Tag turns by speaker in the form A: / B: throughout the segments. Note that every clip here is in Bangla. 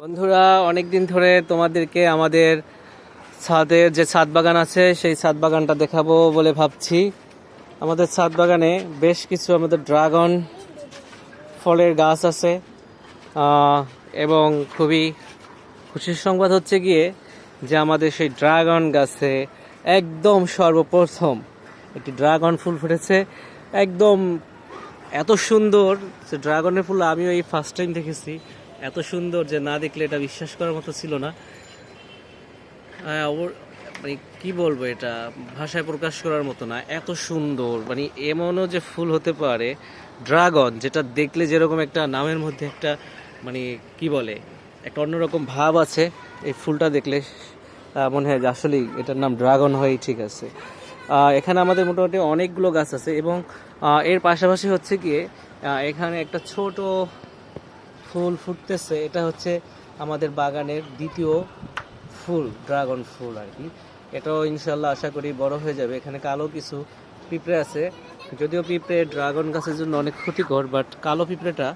A: বন্ধুরা অনেক দিন ধরে তোমাদেরকে আমাদের ছাদের যে ছাদ বাগান আছে, সেই ছাদ বাগানটা দেখাবো বলে ভাবছি। আমাদের ছাদ বাগানে বেশ কিছু আমাদের ড্রাগন ফলের গাছ আছে এবং খুবই খুশির সংবাদ হচ্ছে গিয়ে যে আমাদের সেই ড্রাগন গাছে একদম সর্বপ্রথম একটি ড্রাগন ফুল ফুটেছে। একদম এত সুন্দর যে ড্রাগনের ফুল আমিও এই ফার্স্ট টাইম দেখেছি। এত সুন্দর যে না দেখলে এটা বিশ্বাস করার মতো ছিল না। হ্যাঁ, মানে কি বলব এটা? ভাষায় প্রকাশ করার মতো না। এত সুন্দর মানে এমনও যে ফুল হতে পারে। ড্রাগন যেটা দেখলে যেরকম একটা নামের মধ্যে একটা মানে কি বলে একটা অন্যরকম ভাব আছে। এই ফুলটা দেখলে মনে হয় যে আসলেই এটার নাম ড্রাগন হয়েই ঠিক আছে। এখানে আমাদের মোটামুটি অনেকগুলো গাছ আছে এবং এর পাশাপাশি হচ্ছে গিয়ে এখানে একটা ছোট ফুল ফুটতেছে, এটা হচ্ছে আমাদের বাগানের দ্বিতীয় ফুল, ড্রাগন ফুল আর কি। এটাও ইনশাল্লাহ আশা করি বড় হয়ে যাবে। এখানে কালো কিছু পিঁপড়ে আছে। যদিও পিঁপড়ে ড্রাগন গাছের জন্য অনেক ক্ষতিকর, বাট কালো পিঁপড়েটা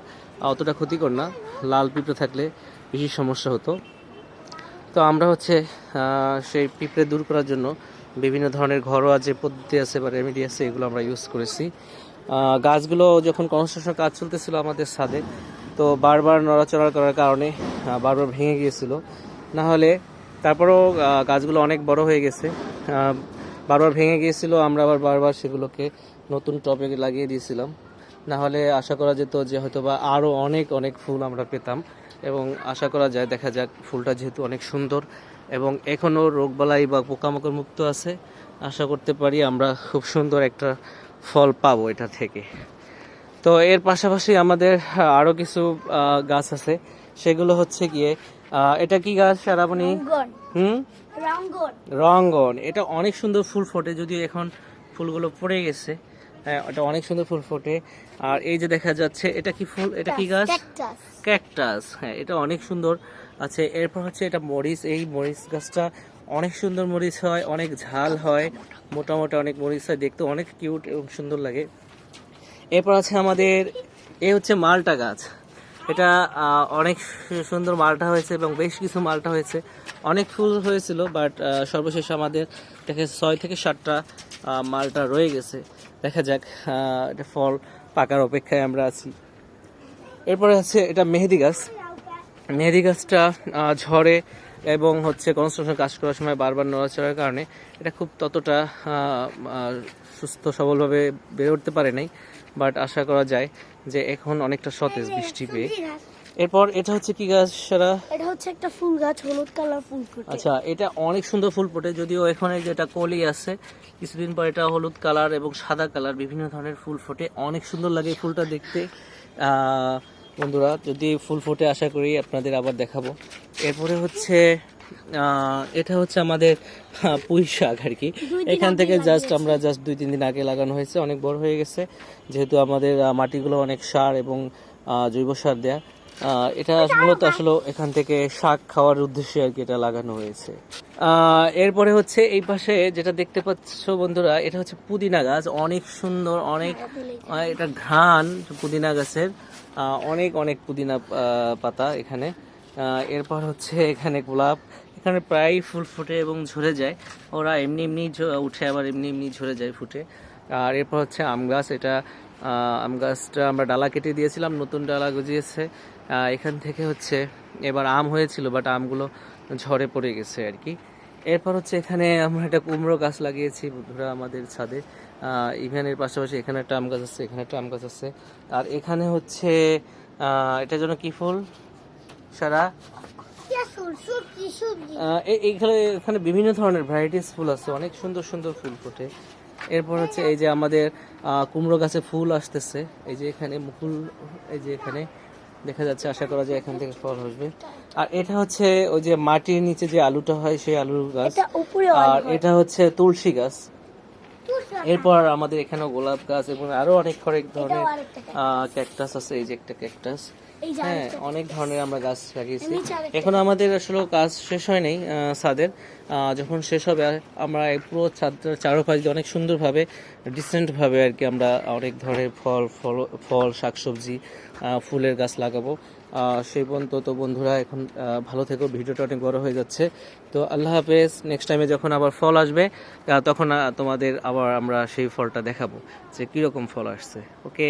A: অতটা ক্ষতিকর না। লাল পিঁপড়ে থাকলে বেশি সমস্যা হতো। তো আমরা হচ্ছে সেই পিঁপড়ে দূর করার জন্য বিভিন্ন ধরনের ঘরোয়া যে পদ্ধতি আছে বা রেমেডি আছে, এগুলো আমরা ইউজ করেছি। গাছগুলো যখন কনস্ট্রাকশন কাজ চলতেছিল আমাদের ছাদে তো বারবার নড়াচড়া করার কারণে বারবার ভেঙে গিয়েছিল। না হলে তারপরেও গাছগুলো অনেক বড় হয়ে গেছে। বারবার ভেঙে গিয়েছিল, আমরা আবার বারবার সেগুলোকে নতুন টবে লাগিয়ে দিয়েছিলাম। না হলে আশা করা যেত যে হয়তো বা আরও অনেক অনেক ফুল আমরা পেতাম। এবং আশা করা যায়, দেখা যাক ফুলটা যেহেতু অনেক সুন্দর এবং এখনও রোগবালাই বা পোকামাকড় মুক্ত আছে, আশা করতে পারি আমরা খুব সুন্দর একটা ফল পাবো এটা থেকে। তো এর পাশাপাশি আমাদের আরও কিছু আহ, গাছ আছে। সেগুলো হচ্ছে গিয়ে এটা কি গাছ সারাবনি
B: রঙ্গন।
A: হুম?
B: রঙ্গন।
A: এটা অনেক সুন্দর ফুল ফোটে যদিও এখন ফুলগুলো পড়ে গেছে। হ্যাঁ এটা অনেক সুন্দর ফুল ফোটে। আর এই যে দেখা যাচ্ছে এটা কি ফুল? এটা কি গাছ?
B: ক্যাকটাস।
A: ক্যাকটাস। হ্যাঁ এটা অনেক সুন্দর আছে। এরপর হচ্ছে এটা মরিচ। এই মরিচ গাছটা অনেক সুন্দর মরিচ হয় অনেক ঝাল হয়। মোটামুটি অনেক মরিচ হয় দেখতে অনেক কিউট এবং সুন্দর লাগে। এরপর আছে আমাদের এ হচ্ছে মালটা গাছ। এটা অনেক সুন্দর মালটা হয়েছে এবং বেশ কিছু মালটা হয়েছে। অনেক ফুল হয়েছিল, বাট সর্বশেষ আমাদের দেখে ছয় থেকে সাতটা মালটা রয়ে গেছে। দেখা যাক এটা ফল পাকার অপেক্ষায় আমরা আছি। এরপরে আছে, এটা মেহেদি গাছ। মেহেদি গাছটা ঝড়ে এবং হচ্ছে কনস্ট্রাকশন কাজ করার সময় বারবার নড়াচড়ার কারণে এটা খুব ততটা সুস্থ সবলভাবে বেড়ে উঠতে পারে নাই। বাট আশা করা যায় যে এখন অনেকটা সতেজ বৃষ্টি পেয়ে। এরপর এটা হচ্ছে কি গাছ সারা?
B: এটা হচ্ছে একটা ফুল গাছ হলুদ কালার ফুল ফুটে।
A: আচ্ছা এটা অনেক সুন্দর ফুল ফোটে যদিও এখানে যেটা কলি আছে কিছুদিন পর এটা হলুদ কালার এবং সাদা কালার বিভিন্ন ধরনের ফুল ফোটে। অনেক সুন্দর লাগে ফুলটা দেখতে। বন্ধুরা যদি ফুল ফোটে আশা করি আপনাদের আবার দেখাবো। এরপরে হচ্ছে এটা হচ্ছে আমাদের পুঁই শাক আর কি। এখান থেকে জাস্ট আমরা জাস্ট দুই তিন দিন আগে লাগানো হয়েছে অনেক বড় হয়ে গেছে। যেহেতু আমাদের মাটিগুলো অনেক সার এবং জৈব সার দেয়া এটা মূলত আসলে এখান থেকে শাক খাওয়ার উদ্দেশ্যে আর কি এটা লাগানো হয়েছে। আহ, এরপরে হচ্ছে এই পাশে যেটা দেখতে পাচ্ছ বন্ধুরা এটা হচ্ছে পুদিনা গাছ। অনেক সুন্দর অনেক এটা ঘ্রাণ পুদিনা গাছের আহ, অনেক অনেক পুদিনা আহ, পাতা এখানে। এরপর হচ্ছে এখানে গোলাপ। এখানে প্রায় ফুল ফুটে এবং ঝরে যায়। ওরা এমনি এমনি উঠে আবার এমনি এমনি ঝরে যায় ফুটে। আর এরপর হচ্ছে আম গাছ। এটা আম গাছটা আমরা ডালা কেটে দিয়েছিলাম, নতুন ডালা গজিয়েছে। এখান থেকে হচ্ছে এবার আম হয়েছিল বাট আমগুলো ঝরে পড়ে গেছে আর কি। এরপর হচ্ছে এখানে আমরা একটা কুমড়ো গাছ লাগিয়েছি বন্ধুরা আমাদের ছাদে। ইভেনের পাশাপাশি এখানে একটা আম গাছ আছে, এখানে একটা আম গাছ আছে। আর এখানে হচ্ছে এটা যেন কি ফুল? সারা এইখানে এখানে বিভিন্ন ধরনের ভ্যারাইটিস ফুল আছে অনেক সুন্দর সুন্দর ফুল ফোটে। এরপর হচ্ছে এই যে আমাদের কুমড়ো গাছে ফুল আসতেছে। এই যে এখানে মুকুল এই যে এখানে দেখা যাচ্ছে আশা করা যায় এখান থেকে ফল আসবে। আর এটা হচ্ছে ওই যে মাটির নিচে যে আলুটা হয় সেই আলুর গাছ। আর এটা হচ্ছে তুলসী গাছ। এরপর আমাদের এখানেও গোলাপ গাছ এবং আরও অনেক অনেক ধরনের ক্যাকটাস আছে। এই যে একটা ক্যাকটাস হ্যাঁ অনেক ধরনের আমরা গাছ লাগিয়েছি। এখন আমাদের আসলে কাজ শেষ হয় নাই আহ, ছাদের। যখন শেষ হবে আমরা পুরো ছাদটার চারপাশ দিয়ে অনেক সুন্দরভাবে ডিসেন্ট ভাবে আর কি আমরা অনেক ধরনের ফল ফল ফল শাকসবজি আহ, ফুলের গাছ লাগাবো। সেই পর্যন্ত তো বন্ধুরা এখন ভালো থেকো, ভিডিওটা অনেক বড় হয়ে যাচ্ছে। তো আল্লাহ হাফেজ নেক্সট টাইমে যখন আবার ফল আসবে তখন তোমাদের আবার আমরা সেই ফলটা দেখাবো যে কীরকম ফল আসছে ওকে